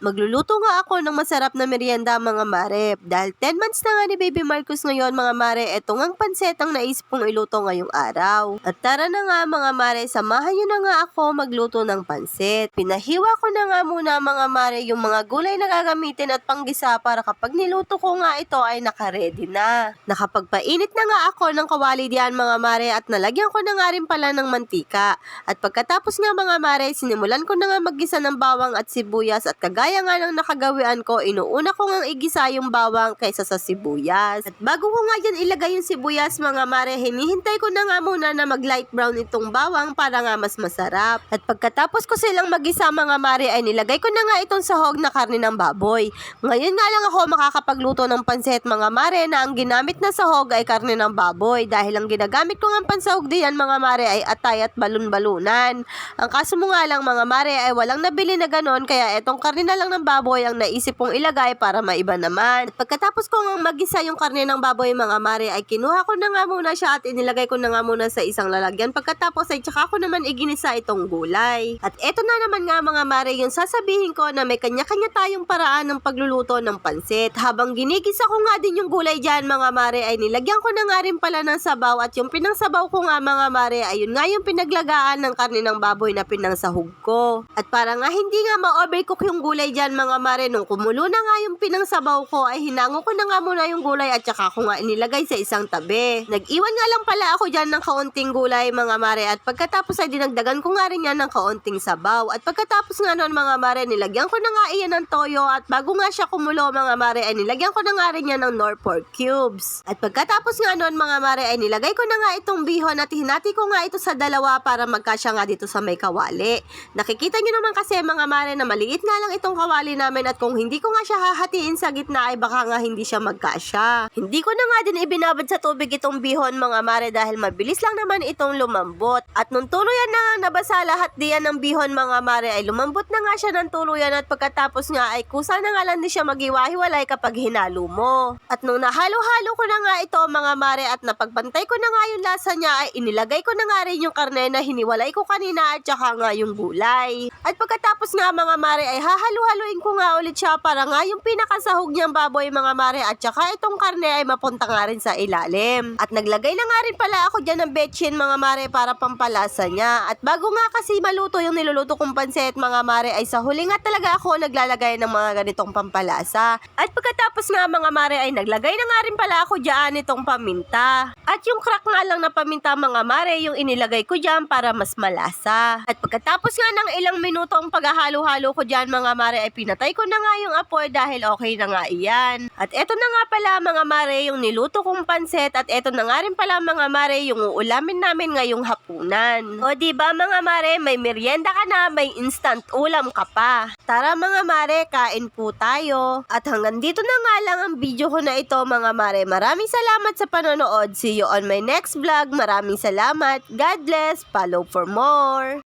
Magluluto nga ako ng masarap na merienda mga mare. Dahil 10 months na nga ni Baby Marcos ngayon mga mare, eto ngang panset ang naisip kong iluto ngayong araw. At tara na nga mga mare, samahan nyo na nga ako magluto ng panset. Pinahiwa ko na nga muna mga mare yung mga gulay na gagamitin at panggisa para kapag niluto ko nga ito ay nakaredy na. Nakapagpainit na nga ako ng kawali diyan mga mare at nalagyan ko na nga rin pala ng mantika. At pagkatapos nga mga mare, sinimulan ko na nga maggisa ng bawang at sibuyas at kagaya nga ng nakagawian ko, inuuna ko nga igisa yung bawang kaysa sa sibuyas. At bago ko nga dyan ilagay yung sibuyas mga mare, hinihintay ko na nga muna na mag light brown itong bawang para nga mas masarap. At pagkatapos ko silang magisa mga mare, ay nilagay ko na nga itong sahog na karne ng baboy. Ngayon nga lang ako makakapagluto ng pansit mga mare na ang ginamit na sahog ay karne ng baboy dahil ang ginagamit ko nga pansahog diyan mga mare ay atay at balon-balunan. Ang kaso mo nga lang mga mare ay walang nabili na ganon kaya etong karne na lang ng baboy ang naisip kong ilagay para maiba naman. At pagkatapos ko nga magisa yung karne ng baboy mga mare ay kinuha ko na nga muna siya at inilagay ko na nga muna sa isang lalagyan. Pagkatapos ay tsaka ko naman iginisa itong gulay. At eto na naman nga mga mare yung sasabihin ko na may kanya-kanya tayong paraan ng pagluluto ng pansit. Habang ginigisa ko nga din yung gulay dyan mga mare ay nilagyan ko na nga rin pala ng sabaw at yung pinangsabaw ko nga mga mare ayun nga yung pinaglagaan ng karne ng baboy na pinangsahog ko. At para nga hindi nga ma-overcook yung gulay dyan mga mare nung kumulo na nga yung pinangsabaw ko ay hinango ko na nga muna yung gulay at saka ko nga inilagay sa isang tabi. Nag-iwan nga lang pala ako dyan ng kaunting gulay mga mare at pagkatapos ay dinagdagan ko nga rin yan ng kaunting sabaw. At pagkatapos nga noon mga mare nilagyan ko na nga iyan ng toyo at bago nga siya kumulo mga mare ay nilagyan ko na nga rin yan ng nor pork cubes. At pagkatapos nga noon mga mare ay nilagay ko na nga itong bihon at hinati ko nga ito sa dalawa para magkasya nga dito sa may kawali. Nakikita nyo naman kasi mga mare na maliit nga lang itong kawali namin at kung hindi ko nga siya hahatiin sa gitna ay baka nga hindi siya magkasya. Hindi ko na nga din ibinabad sa tubig itong bihon mga mare dahil mabilis lang naman itong lumambot. At nung tuluyan na nabasa lahat diyan ng bihon mga mare ay lumambot na nga siya ng tuluyan at pagkatapos nga ay kusa na nga lang din siya maghiwa-hiwalay kapag hinalo mo. At nung nahalo-halo ko na nga ito mga mare at napagbantay ko na nga yung lasa niya ay inilagay ko na nga rin yung karne na hiniwalay ko kanina at saka nga yung gulay. At pagkatapos nga mga mare ay hahalu-haluin ko nga ulit siya para nga yung pinakasahog niyang baboy mga mare at saka itong karne ay mapunta nga rin sa ilalim. At naglagay na nga rin pala ako dyan ng betchin mga mare para pampalasa niya. At bago nga kasi maluto yung niluluto kong pansit mga mare ay sa huli nga talaga ako naglalagay ng mga ganitong pampalasa. At pagkatapos nga mga mare ay naglagay na nga rin pala ako dyan itong paminta. At yung crack nga lang na paminta mga mare yung inilagay ko dyan para mas malasa. At pagkatapos nga ng ilang minuto ang paghahalo-halo ko dyan mga mare ay pinatay ko na nga yung apoy dahil okay na nga iyan. At eto na nga pala mga mare yung niluto kong pansit at eto na nga rin pala mga mare yung uulamin namin ngayong hapunan. O ba mga mare may merienda ka na, may instant ulam ka pa. Tara mga mare, kain po tayo. At hanggang dito na nga lang ang video ko na ito mga mare. Maraming salamat sa panonood. See you on my next vlog. Maraming salamat. God bless. Follow for more.